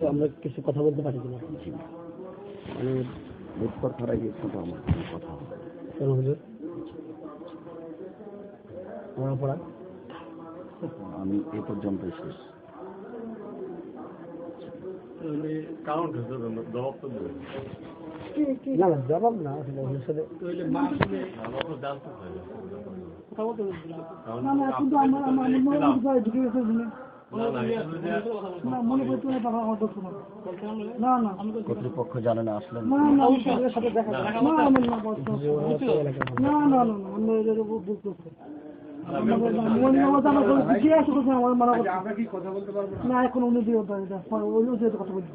আমরা কিছু কথা বলতে পারি কিনা মানে উত্তর ছাড়া গিয়ে আমার কথা কেন হুজুর আমার পড়া আমি এ পর্যন্ত শেষ জবাব না না জবাব না কিন্তু আমার আমার মনে হয় ঢুকে গেছে মনে কর্তৃপক্ষ জানে না আসলেন মনে মানা এখন উনি দিয়ে কথা বলে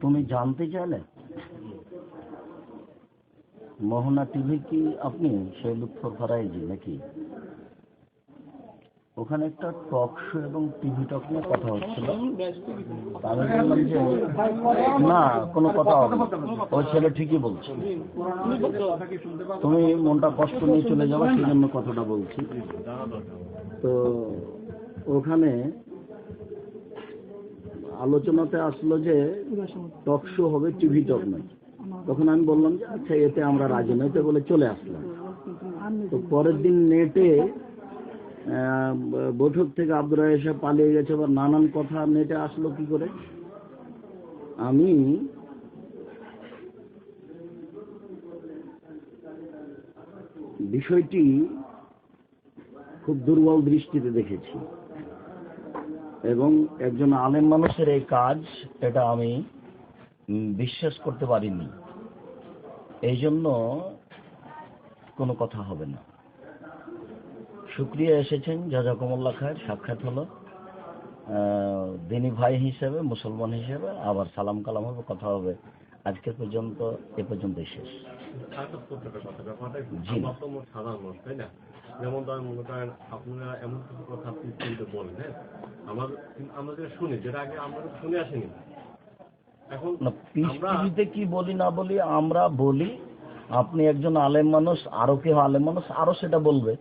তুমি জানতে চাইলে মোহনা টিভি কি আপনি সেই লুৎফর ফারাইজি নাকি? ওখানে একটা টক শো এবং টিভি টক নিয়ে কথা হচ্ছিল। আমি বললাম যে, না, কোনো কথা হবে। ওই ছেলে ঠিকই বলছে। তুমি মনটা কষ্ট নিয়ে চলে যাবে, সেই জন্য কথাটা বলছি। তো ওখানে আলোচনাতে আসলো যে টক শো হবে টিভি টক নয় তখন আমি বললাম যে আচ্ছা এতে আমরা রাজি তো বলে চলে আসলাম। তো পরের দিন নেটে বৈঠক থেকে আব্দুর এসে পালিয়ে গেছে। বা নানান কথা নেটে আসলো কি করে? আমি বিষয়টি খুব দুর্বল দৃষ্টিতে দেখেছি। এবং একজন আলেম মানুষের এই কাজ, এটা আমি বিশ্বাস করতে পারিনি। এই জন্য কোনো কথা হবে না। শুক্রিয়া এসেছেন, জাজাকুমুল্লাহ খায়ের, সাক্ষাৎ হলো। দিনী ভাই হিসেবে, মুসলমান হিসেবে আবার সালাম কালাম হবে, কথা হবে। আজকে পর্যন্ত, এ পর্যন্তই শেষ। আমরা যেমন ধরেন, মনে করেন, আপনারা এমন কিছু কথা আপনি বলেন হ্যাঁ? আমাদের আমরা যেটা শুনি, যেটা আগে আমরা শুনে আসিনি এখন না পিস কি বলি না বলি আমরা বলি আপনি একজন আলেম মানুষ আরও কেউ আলেম মানুষ আরও সেটা বলবে।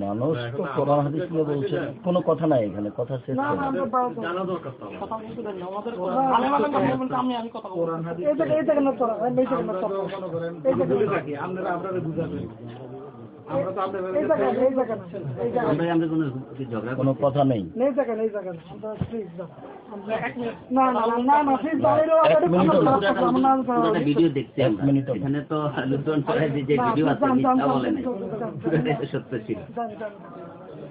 মানুষ তো কোরআন হাদিস নিয়ে বলছে কোনো কথা নাই এখানে কথা শেষ না, করে। কোনো কথা নেই। ভিডিও দেখছি এক মিনিট এখানে তো লুটন করে যে যে ভিডিও আছে মিথ্যা বলে নাই। সত্য ছিল।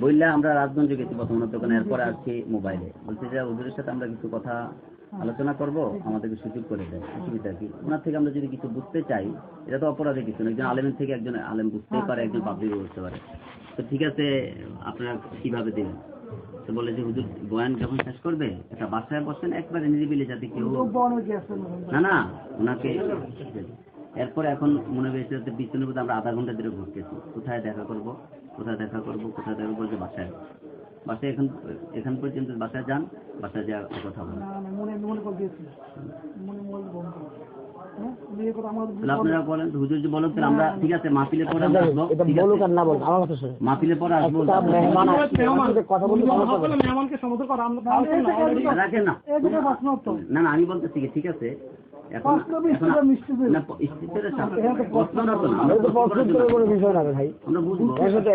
বললে আমরা রাজগঞ্জে গেছি প্রথমত ওখানে এরপরে আসছি মোবাইলে। বলছে যে হুজুরের সাথে আমরা কিছু কথা আলোচনা করব আমাদেরকে সুযোগ করে দেয় অসুবিধা কি? ওনার থেকে আমরা যদি কিছু বুঝতে চাই এটা তো অপরাধে কিছু না একজন আলেমের থেকে একজন আলেম বুঝতেই পারে একজন পাবলিকও বুঝতে পারে। তো ঠিক আছে আপনারা কীভাবে দিলেন তো বলে যে হুজুর বয়ান যখন শেষ করবে একটা বাসায় বসেন একবারে নিরিবিলি যাতে কেউ না না ওনাকে এরপরে এখন মনে হয়েছে যে বিছানের মধ্যে আমরা আধা ঘণ্টা ধরে ঘুরতেছি। কোথায় দেখা করব? কোথায় দেখা করব? কোথায় দেখা করব? বাসায়। বাসায় এখন এখান পর্যন্ত বাসায় যান বাসায় যা কথা বলেন। মনে মনে মনে মনে হ্যাঁ? আপনারা বলেন হুজুর যে বলেন আমরা ঠিক আছে মাহফিলে পরে আমরা আসব? বলুক আর না আমার কথা শুনে মাহফিলে পরে আসব মেহমান কথা বলতে মেহমানকে করা আমরা রাখেন না। না না আমি বলতেছি ঠিক আছে? আমরা বুঝব।